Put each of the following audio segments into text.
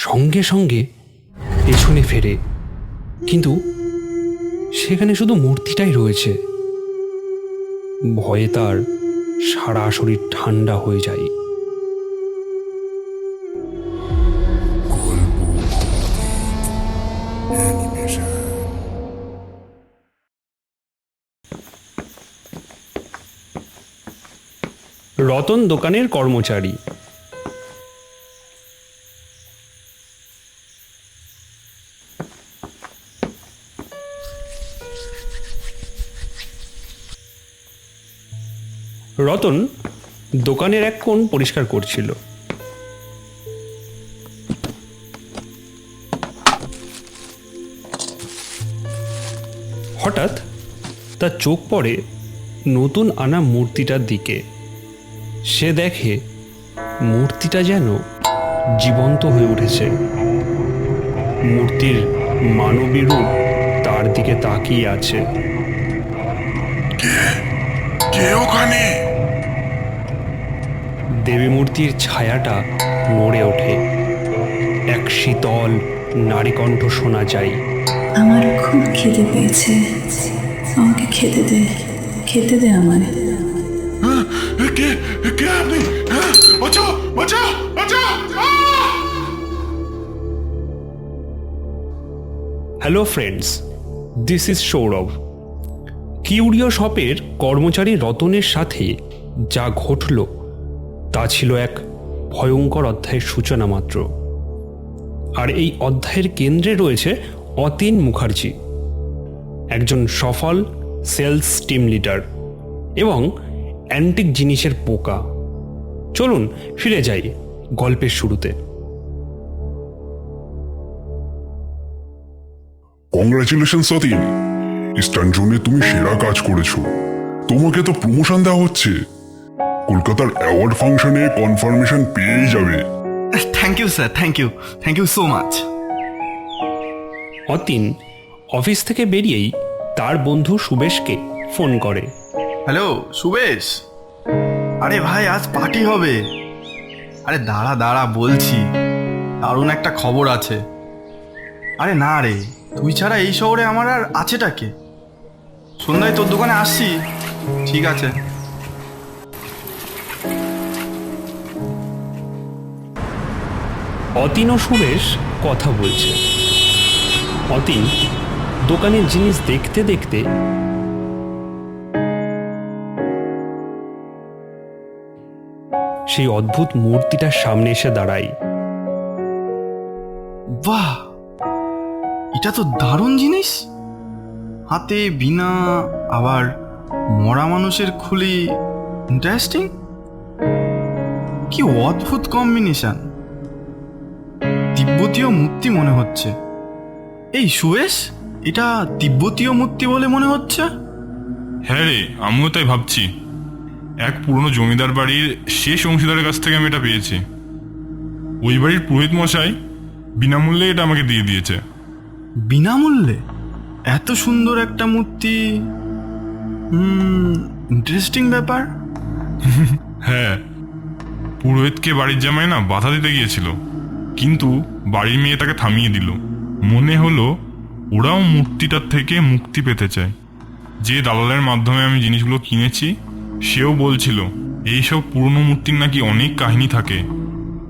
সঙ্গে সঙ্গে পেছনে ফেরে। কিন্তু সেখানে শুধু মূর্তিটাই রয়েছে। ভয়ে তার সারা শরীর ঠান্ডা হয়ে যায়। রতন দোকানের কর্মচারী। রতন দোকানের এক কোণ পরিষ্কার করছিল। হঠাৎ তার চোখ পড়ে নতুন আনা মূর্তিটার দিকে। সে দেখে মূর্তিটা যেন জীবন্ত হয়ে উঠেছে। মূর্তির মানবী রূপ তার দিকে তাকিয়ে আছে। কে? ওখানে? দেবী মূর্তির ছায়াটা নড়ে ওঠে। এক শীতল নারীকণ্ঠ শোনা যায়। আমার খুব খিদে পেয়েছে। আমাকে খেতে দে খেতে দে আমায়। কে কে আপনি? বাঁচাও বাঁচাও বাঁচাও hello friends this is Sourav curio শপের কর্মচারী রতনের সাথে যা ঘটল তা ছিল এক ভয়ঙ্কর অধ্যায়ের সূচনা মাত্র। আর এই অধ্যায়ের কেন্দ্রে রয়েছে অতীন মুখার্জি, একজন সফল সেলস টিম লিডার এবং অ্যান্টিক জিনিসের পোকা। চলুন ফিরে যাই গল্পের শুরুতে। কংগ্রাচুলেশন সতীন ইস্টার্ন জোনে তুমি সেরা কাজ করেছ। তোমাকে তো প্রমোশন দেওয়া হচ্ছে। কলকাতার অ্যাওয়ার্ড ফাংশনে কনফার্মেশন পেয়েই যাবে। Thank you sir thank you thank you so much Atin office থেকে বেরিয়েই তার বন্ধু সুবেশকে ফোন করে। হ্যালো সুবেশ আরে ভাই আজ পার্টি হবে। আরে দাঁড়া দাঁড়া বলছি। দারুণ একটা খবর আছে। আরে না রে তুই ছাড়া এই শহরে আমার আর আছেটা কে? সন্ধ্যায় তোর দোকানে আসছি। ঠিক আছে। অতীন ও সুরেশ কথা বলছে। অতীন, দোকানের জিনিস দেখতে দেখতে সেই অদ্ভুত মূর্তিটার সামনে এসে দাঁড়ায়। বাহ! এটা তো দারুণ জিনিস! হাতে, বিনা, আবার মরা মানুষের খুলি ইন্টারেস্টিং কি অদ্ভুত কম্বিনেশন তিব্বতীয় মূর্তি মনে হচ্ছে। এই সুয়েশ এটা তিব্বতীয় মূর্তি বলে মনে হচ্ছে? হ্যাঁ রে আমিও তাই ভাবছি। এক পুরনো জমিদার বাড়ির শেষ অংশীদারের কাছ থেকে আমি এটা পেয়েছি। ওই বাড়ির পুরোহিত মশাই বিনামূল্যে এটা আমাকে দিয়ে দিয়েছে। বিনামূল্যে? এত সুন্দর একটা মূর্তি। ইন্টারেস্টিং ব্যাপার। হ্যাঁ পুরোহিতকে বাড়ির জামাই না বাধা দিতে গিয়েছিল। কিন্তু বাড়ির মেয়ে তাকে থামিয়ে দিল। মনে হলো ওরাও মূর্তিটার থেকে মুক্তি পেতে চায়। যে দালালের মাধ্যমে আমি জিনিসগুলো কিনেছি সেও বলছিল এইসব পুরনো মূর্তির নাকি অনেক কাহিনী থাকে।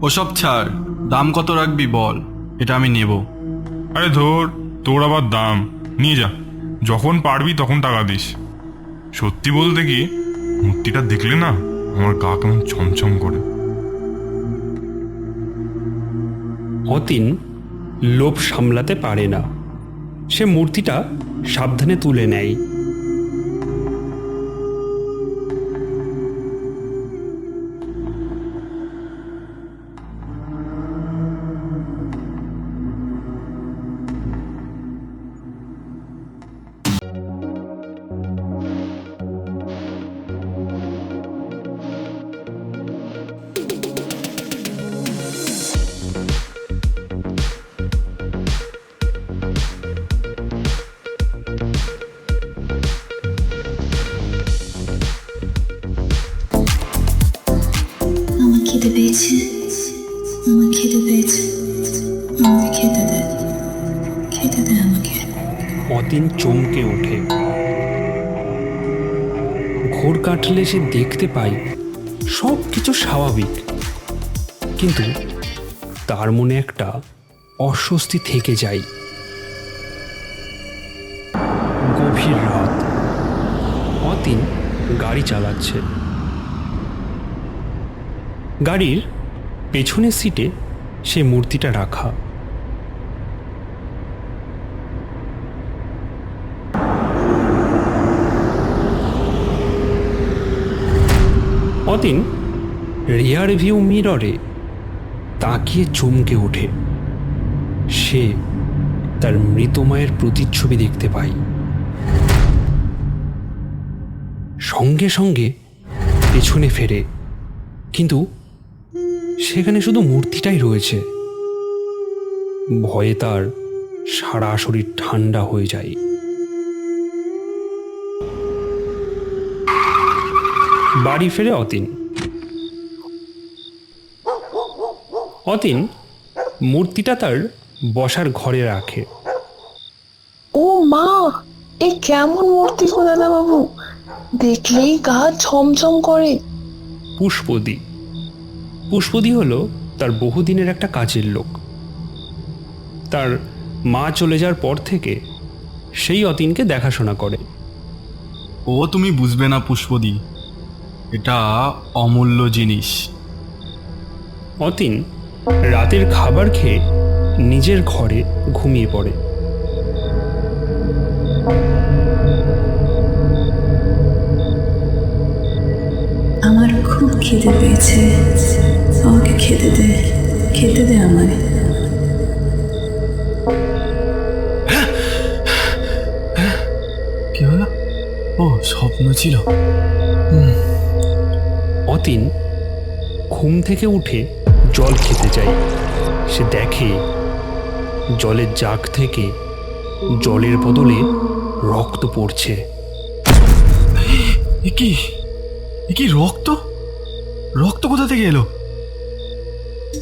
ওসব ছাড় দাম কত রাখবি বল এটা আমি নেব। আরে ধর তোর আবার দাম। নিয়ে যা যখন পারবি তখন টাকা দিস। সত্যি বলতে কি মূর্তিটা দেখলে না আমার গা কেমন ছমছম করে। অতীন লোভ সামলাতে পারে না। সে মূর্তিটা সাবধানে তুলে নেয়। চমকে ওঠে। ঘোর কাটলে সে দেখতে পায় সব কিছু স্বাভাবিক। কিন্তু তার মনে একটা অস্বস্তি থেকে যায়। গভীর রাত। অতীন গাড়ি চালাচ্ছে। গাড়ির পেছনের সিটে সে মূর্তিটা রাখা। অতীন রিয়ার ভিউ মিররে তাকিয়ে চমকে ওঠে। সে তার মৃত মায়ের প্রতিচ্ছবি দেখতে পায়। সঙ্গে সঙ্গে পেছনে ফেরে, কিন্তু সেখানে শুধু মূর্তিটাই রয়েছে। ভয়ে তার সারা শরীর ঠান্ডা হয়ে যায়। বাড়ি ফেরে অতীন। অতীন মূর্তিটা তার বসার ঘরে রাখে। ও মা এ কেমন মূর্তি গো দাদা বাবু দেখলেই গা ছমছম করে। পুষ্পদি। পুষ্পদি হলো তার বহুদিনের একটা কাজের লোক। তার মা চলে যাওয়ার পর থেকে সেই অতীনকে দেখাশোনা করে। ও তুমি বুঝবে না পুষ্পদি। এটা অমূল্য জিনিস। অতীন রাতের খাবার খেয়ে নিজের ঘরে ঘুমিয়ে পড়ে। আমার খুব খিদে পেয়েছে। আমাকে খেতে দে খেতে দে আমায়। কি হলো? ও স্বপ্ন ছিল। অতীন ঘুম থেকে উঠে জল খেতে যায়। সে দেখে জলের জাগ থেকে জলের বদলে রক্ত পড়ছে। কি? কি রক্ত? রক্ত কোথা থেকে এলো?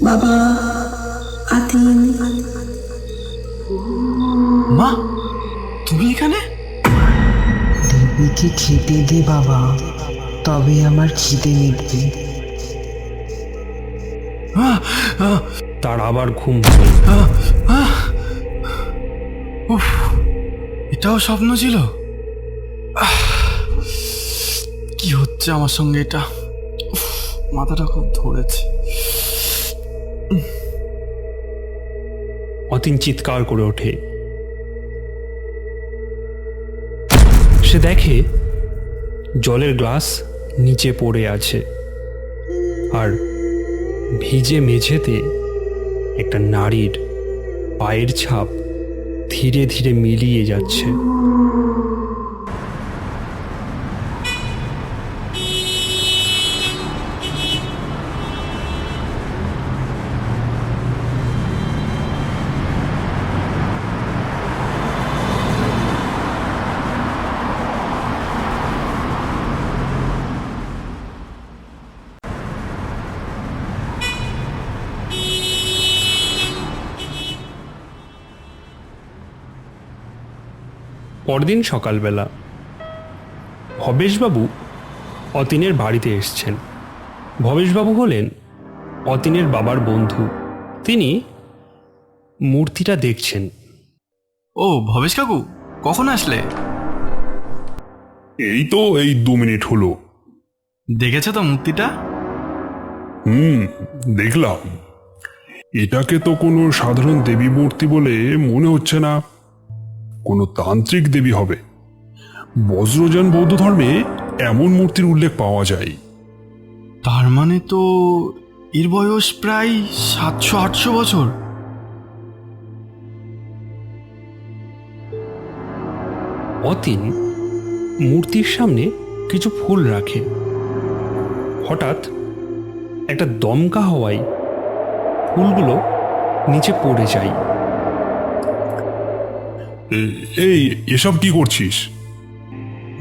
বাবা আতিন মা তুমি এখানে? দেবীকে খেতে দে বাবা। তবে আমার খিদে মিটবে তার আবার ঘুম। উফ, এটাও স্বপ্ন ছিল? কি হচ্ছে আমার সঙ্গে এটা? মাথাটা খুব ধরেছে। অতীন চিৎকার করে ওঠে। সে দেখে জলের গ্লাস নিচে পড়ে আছে। আর ভিজে মেঝেতে একটা নারীর পায়ের ছাপ ধীরে ধীরে মিলিয়ে যাচ্ছে। পরদিন সকালবেলা ভবেশবাবু অতীনের বাড়িতে এসছেন। ভবেশবাবু হলেন অতীনের বাবার বন্ধু। তিনি মূর্তিটা দেখছেন। ও ভবেশ কাকু কখন আসলে? এই তো এই দু মিনিট হলো। দেখেছ তো মূর্তিটা? হুম দেখলাম। এটাকে তো কোনো সাধারণ দেবী মূর্তি বলে মনে হচ্ছে না। কোনো তান্ত্রিক দেবী হবে। বজ্রযান বৌদ্ধ ধর্মে এমন মূর্তির উল্লেখ পাওয়া যায়। তার মানে তো এর বয়স প্রায় সাতশো আটশো বছর। অতীন মূর্তির সামনে কিছু ফুল রাখে। হঠাৎ একটা দমকা হওয়ায় ফুলগুলো নিচে পড়ে যায়। এই, এসব কি করছিস?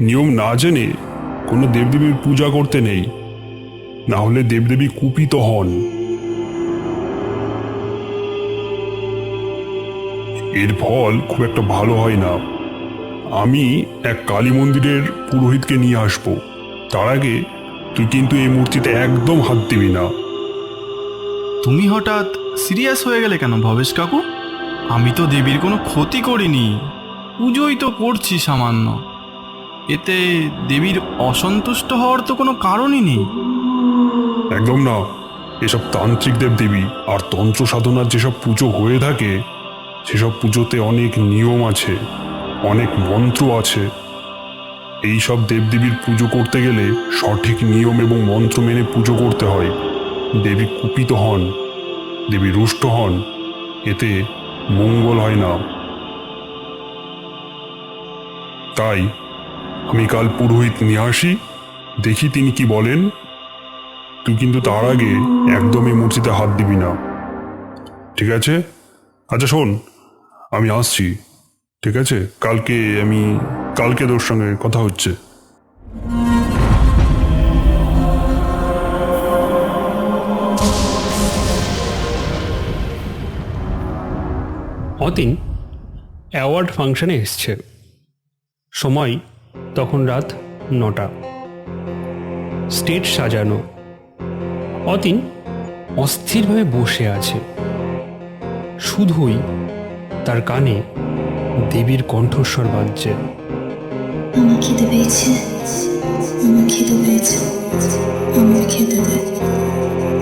নিয়ম না জেনে কোনো দেবদেবীর পূজা করতে নেই। না হলে দেবদেবী কুপিত হন। এর ফল খুব একটা ভালো হয় না। আমি এক কালী মন্দিরের পুরোহিতকে নিয়ে আসব। তার আগে তুই কিন্তু এই মূর্তিতে একদম হাত দিবি না। তুমি হঠাৎ সিরিয়াস হয়ে গেলে কেন ভবেশ কাকু? আমি তো দেবীর কোনো ক্ষতি করিনি। পুজোই তো করছি সামান্য। এতে দেবীর অসন্তুষ্ট হওয়ার তো কোনো কারণই নেই। একদম না। এসব তান্ত্রিক দেব দেবী আর তন্ত্র সাধনার যেসব পুজো হয়ে থাকে, সেসব পুজোতে অনেক নিয়ম আছে, অনেক মন্ত্র আছে। এই সব দেবদেবীর পুজো করতে গেলে সঠিক নিয়ম এবং মন্ত্র মেনে পুজো করতে হয়। দেবী কুপিত হন, দেবী রুষ্ট হন। এতে মঙ্গল হয় না। তাই আমি কাল পুরোহিত নিয়ে আসি দেখি তিনি কি বলেন। তুই কিন্তু তার আগে একদমই মূর্তিতে হাত দিবি না। ঠিক আছে? আচ্ছা শোন, আমি আসছি। ঠিক আছে? কালকে আমি, কালকে তোর সঙ্গে কথা হচ্ছে। অতীন অ্যাওয়ার্ড ফাংশনে এসছে। সময় তখন রাত নটা। স্টেজ সাজানো। অতীন অস্থিরভাবে বসে আছে। শুধুই তার কানে দেবীর কণ্ঠস্বর বাজছে। আমার খিদে পেয়েছে। আমার পেয়েছে। আমার খেতে দে।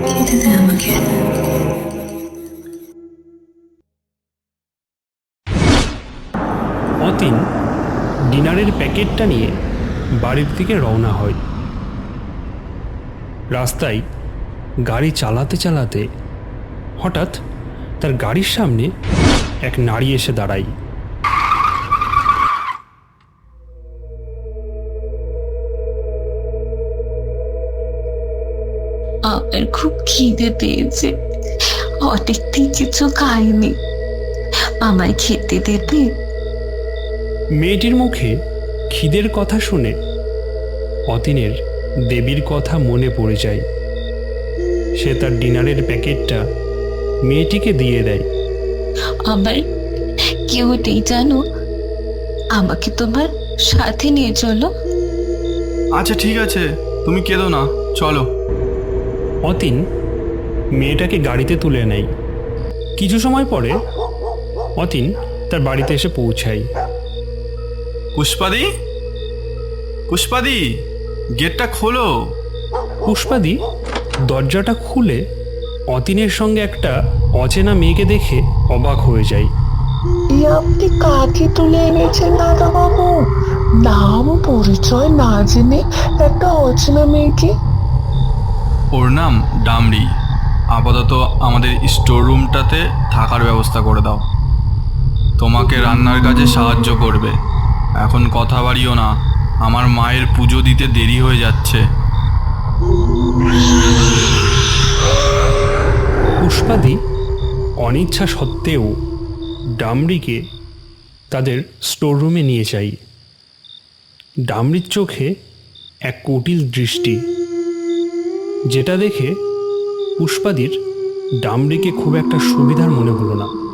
খেতে আমাকে। প্যাকেটটা নিয়ে বাড়ির দিকে রওনা হয়। রাস্তায় গাড়ি চালাতে চালাতে হঠাৎ তার গাড়ির সামনে এক নারী এসে দাঁড়ায়। আমার খুব খিদে পেয়েছে। অনেকদিন কিছু খাইনি। আমায় খেতে দেবে? মেয়েটির মুখে খিদের কথা শুনে অতীনের দেবীর কথা মনে পড়ে যায়। সে তার ডিনারের প্যাকেটটা মেয়েটিকে দিয়ে দেয়। আমার কেউ নেই জানো? আমাকে তোমার সাথে নিয়ে চলো। আচ্ছা ঠিক আছে। তুমি কেঁদো না। চলো। অতীন মেয়েটাকে গাড়িতে তুলে নেয়। কিছু সময় পরে অতীন তার বাড়িতে এসে পৌঁছায়। পুষ্পাদি? পুষ্পাদি গেটটা খোলো। পুষ্পাদি দরজাটা খুলে অতীনের সঙ্গে একটা অচেনা মেয়েকে দেখে অবাক হয়ে যায় এই আপনি কাকে তুলে এনেছেন দাদা বাবু নাম পরিচয় না জেনে একটা অচেনা মেয়েকে। ওর নাম ডামরি আপাতত আমাদের স্টোর রুমটাতে থাকার ব্যবস্থা করে দাও। তোমাকে রান্নার কাজে সাহায্য করবে। এখন কথা বাড়িও না। আমার মায়ের পুজো দিতে দেরি হয়ে যাচ্ছে। পুষ্পাদি অনিচ্ছা সত্ত্বেও ডামরিকে তাদের স্টোররুমে নিয়ে যায়। ডামরির চোখে এক কুটিল দৃষ্টি, যেটা দেখে পুষ্পাদির ডামরিকে খুব একটা সুবিধার মনে হলো না।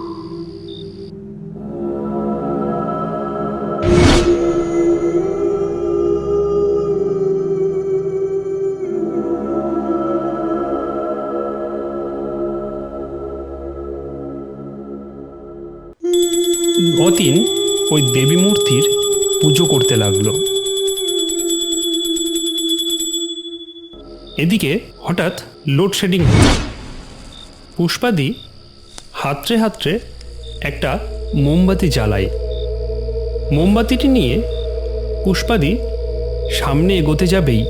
দেবী মূর্তির পুজো করতে লাগল। এদিকে হঠাৎ লোডশেডিং পুষ্পাদি হাতড়ে হাতড়ে একটা মোমবাতি জ্বালায়। মোমবাতিটি নিয়ে পুষ্পাদি সামনে এগোতে যাবেই।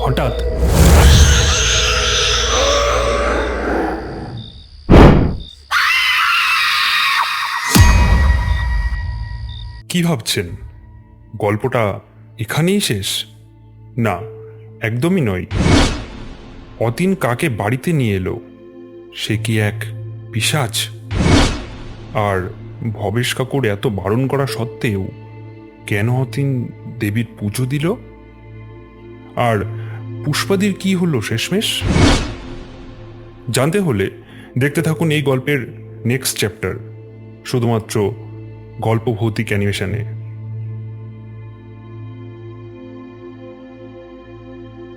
হঠাৎ কি ভাবছেন? গল্পটা এখানেই শেষ? না, একদমই নয়। অতীন কাকে বাড়িতে নিয়ে এলো? সে কি এক পিশাচ আর ভবেশ কাকুর এত বারণ করা সত্ত্বেও কেন অতীন দেবীর পুজো দিল? আর পুষ্পাদির কি হলো শেষমেশ? জানতে হলে দেখতে থাকুন এই গল্পের নেক্সট চ্যাপ্টার শুধুমাত্র গল্প ভৌতিক অ্যানিমেশনে।